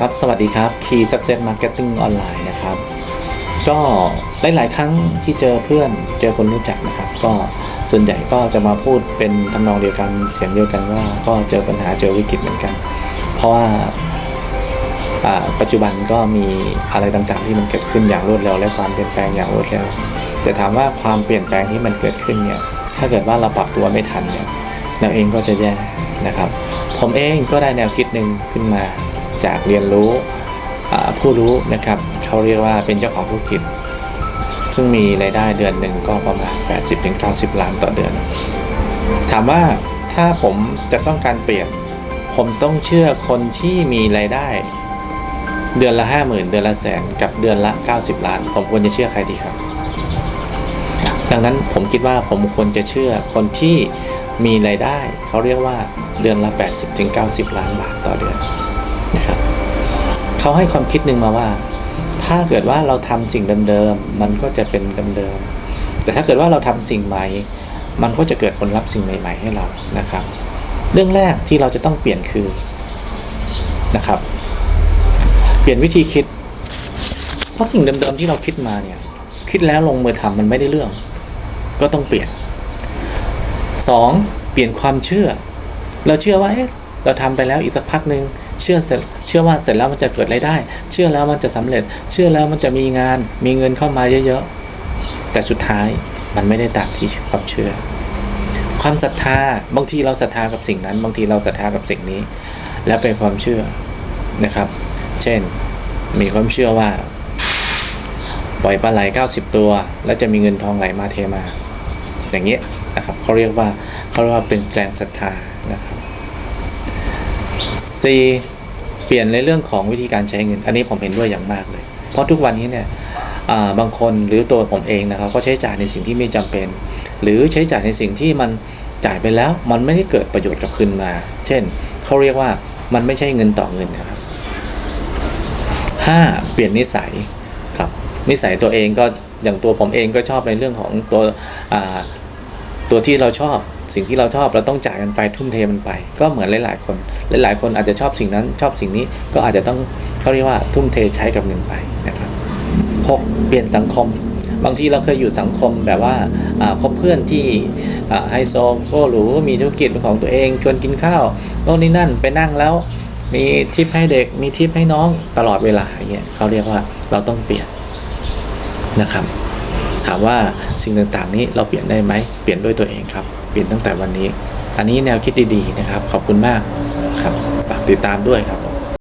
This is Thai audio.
ครับสวัสดีครับ Key Success Marketing ออนไลน์นะครับ ก็หลาย ๆ ครั้งที่เจอเพื่อนเจอคนรู้จักนะครับ ก็ส่วนใหญ่ก็จะมาพูดเป็นทำนองเดียวกันเสียงเดียวกันว่าก็เจอปัญหาเจอวิกฤตเหมือนกัน เพราะว่าปัจจุบันก็มีอะไรต่างๆ ที่มันเกิดขึ้นอย่างรวดเร็วและความเปลี่ยนแปลงอย่างรวดเร็วแต่ถามว่าความเปลี่ยนแปลงที่มันเกิดขึ้นเนี่ยถ้าเกิดว่าเราปรับตัวไม่ทันเนี่ยเราเองก็จะแย่นะครับ ผมเองก็ได้แนวคิดหนึ่งขึ้นมา จากเรียนรู้ผู้รู้นะครับเขาเรียกว่าเป็นเจ้าของธุรกิจ ซึ่งมีรายได้เดือนหนึ่งก็ประมาณ 80-90 ล้านต่อเดือน ถามว่าถ้าผมจะต้องการเปลี่ยน ผมต้องเชื่อคนที่มีรายได้ เดือนละ 50,000 เดือนละแสนกับเดือนละ 90 ล้าน ผมควรจะเชื่อใครดีครับ ดังนั้นผมคิดว่าผมควรจะเชื่อคนที่มีรายได้ เขาเรียกว่าเดือนละ 80-90 ล้านบาทต่อเดือน เขาให้ความคิดหนึ่งมาว่า ถ้าเกิดว่าเราทำสิ่งเดิมๆมันก็จะเป็นเดิมๆแต่ถ้าเกิดว่าเราทำสิ่งใหม่ มันก็จะเกิดผลลัพธ์สิ่งใหม่ ๆ ให้เรานะครับ เรื่องแรกที่เราจะต้องเปลี่ยนคือนะครับ เปลี่ยนวิธีคิด เพราะสิ่งเดิมๆที่เราคิดมาเนี่ย คิดแล้วลงมือทำมันไม่ได้เรื่อง ก็ต้องเปลี่ยนสองเปลี่ยนความเชื่อ เราเชื่อว่าเอ๊ะเราทำไปแล้วอีกสักพักหนึ่ง เชื่อเสร็จเชื่อว่าเสร็จแล้วมันจะเกิดรายได้ เชื่อแล้วมันจะสำเร็จ เชื่อแล้วมันจะมีงานมีเงินเข้ามาเยอะๆ แต่สุดท้ายมันไม่ได้ตามที่ความเชื่อ ความศรัทธาบางทีเราศรัทธากับสิ่งนั้น บางทีเราศรัทธากับสิ่งนี้ แล้วเป็นความเชื่อนะครับ เช่นมีความเชื่อว่า ปล่อยปลาไหล90 ตัว แล้วจะมีเงินทองไหลมาเทมา อย่างเงี้ยนะครับเขาเรียกว่าเขาเรียกว่าเป็นแรงศรัทธานะครับ C เปลี่ยนในเรื่องของวิธีการใช้เงิน อันนี้ผมเห็นด้วยอย่างมากเลย เพราะทุกวันนี้เนี่ยบางคนหรือตัวผมเองนะครับก็ใช้จ่ายในสิ่งที่ไม่จำเป็น หรือใช้จ่ายในสิ่งที่มันจ่ายไปแล้วมันไม่ได้เกิดประโยชน์กลับคืนมา เช่นเขาเรียกว่ามันไม่ใช่เงินต่อเงินนะครับห้าเปลี่ยนนิสัยครับนิสัยตัวเองก็อย่างตัวผมเองก็ชอบในเรื่องของตัวตัวที่เราชอบ สิ่งที่เราชอบเราต้องจ่ายมันไปทุ่มเทมันไป ก็เหมือนหลาย ๆ คน หลาย ๆ คนอาจจะชอบสิ่งนั้นชอบสิ่งนี้ก็อาจจะต้องเขาเรียกว่าทุ่มเทใช้กับเงินไปนะครับหกเปลี่ยนสังคม บางทีเราเคยอยู่สังคมแบบว่าอ่าคบเพื่อนที่ไฮโซก็หรูมีธุรกิจของตัวเอง ชวนกินข้าวโน่นนี่นั่นไปนั่งแล้วมีทิปให้เด็กมีทิปให้น้องตลอดเวลาอย่างเงี้ยเขาเรียกว่าเราต้องเปลี่ยนนะครับ ถามว่าสิ่งต่างๆนี้เราเปลี่ยนได้ไหมเปลี่ยนด้วยตัวเองครับ ปลี่ยนตั้งแต่วันนี้ อันนี้แนวคิดดีๆนะครับ ขอบคุณมากครับ ฝากติดตามด้วยครับ